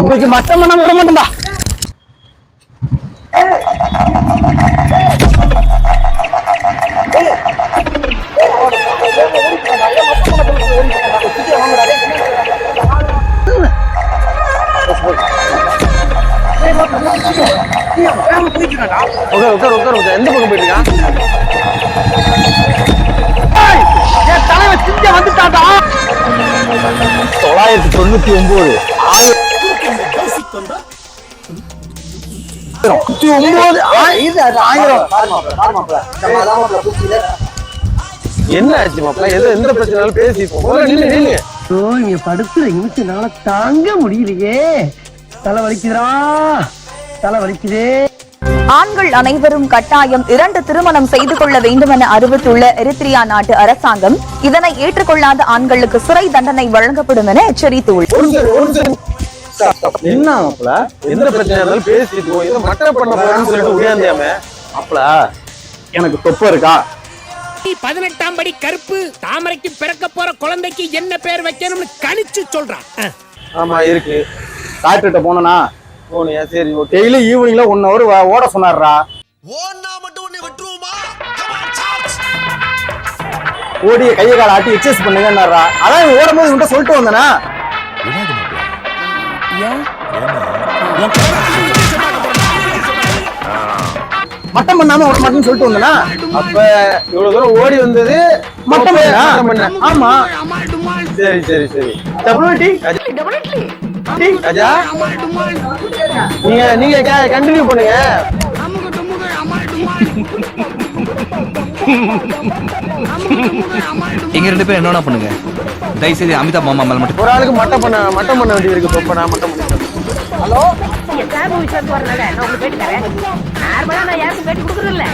இன்னைக்கு மட்டம் பண்ண விட மாட்டேன்டா உட்கார் உட்கார் உட்கார் உட்கார். எந்த பக்கம் போயிட்டு இருக்கான்? என் தலைவன் சிங்க வந்துட்டாடா தொள்ளாயிரத்தி தொண்ணூத்தி ஒன்பது தொண்ணூத்தி ஒன்பது. ஆயிரம். என்ன ஆச்சு மாப்பிள்ள எது எந்த பிரச்சனாலும் பேசிப்போம் முதல்ல நில்லு நில்லு. ஓ இங்க படுத்துற நிமிஷம்னால தாங்க முடியலையே. தலை வலிக்குதுடா. தலை வலிக்குதே. ஆண்கள் அனைவரும் கட்டாயம் இரண்டு திருமணம் செய்து கொள்ள வேண்டும் என அறிவித்துள்ள எரித்ரியா நாட்டு அரசாங்கம் இதனை ஏற்றுக்கொள்ளாத ஆண்களுக்கு சிறை தண்டனை வழங்கப்படும் என எச்சரித்துள்ளது. என்ன மாப்பிள்ள எந்த பிரச்சனை இருந்தாலும் பேசிப்போம் ஏதோ மட்டம் பண்ண போறோம்னு சொல்லிட்டு உடையாந்தியாம அப்பல எனக்கு தொப்பை இருக்கா? பதினெட்டாம் படி கருப்பு தாமரைக்கு பிறக்க போற குழந்தைக்கு என்ன பேர் வைக்கணும்னு கணிச்சு சொல்றான். ஆமா இருக்கு. டாக்டர்கிட்ட போனனா? போனியா சரி டெய்லி ஈவினிங்ல ஒன் ஹவர் ஓட சொன்னார்ரா ஓன்னா மட்டும் உன்னை விட்டுருவோமா? Come on, charge! ஓடி கையை கால ஆட்டி எக்ஸசைஸ் பண்ணுங்கன்னாரா அதான் இவன் ஓடும்போது இவன்ட்ட சொல்லிட்டு வந்தனா? மட்டம் பண்ணாம ஓட மாட்டேன்னு சொல்லிட்டு வந்தனா? அப்ப இவ்வளவு தூரம் ஓடி வந்தது மட்டம் பண்ணா? மட்டம் பண்ண ஆமா. சரி சரி சரி. டபுள் டி ராஜா நீங்க நீங்க கண்டினியூ பண்ணுங்க. எங்க ரெண்டு பேரும் என்னன்னா பண்ணுங்க? தயவுசெய்து அமிதாப் மாமா மேல மட்டும் ஒரு ஆளுக்கு மட்டம் பண்ண மட்டம் பண்ண வேண்டியது இருக்கு தொப்ப நான் மட்டம் பண்ணி சார் மூவி சார் வரனால நான் உங்களுக்கு பேட்டி தரேன். நார்மலா நான் யாருக்கும் பேட்டி கொடுக்குறதில்ல.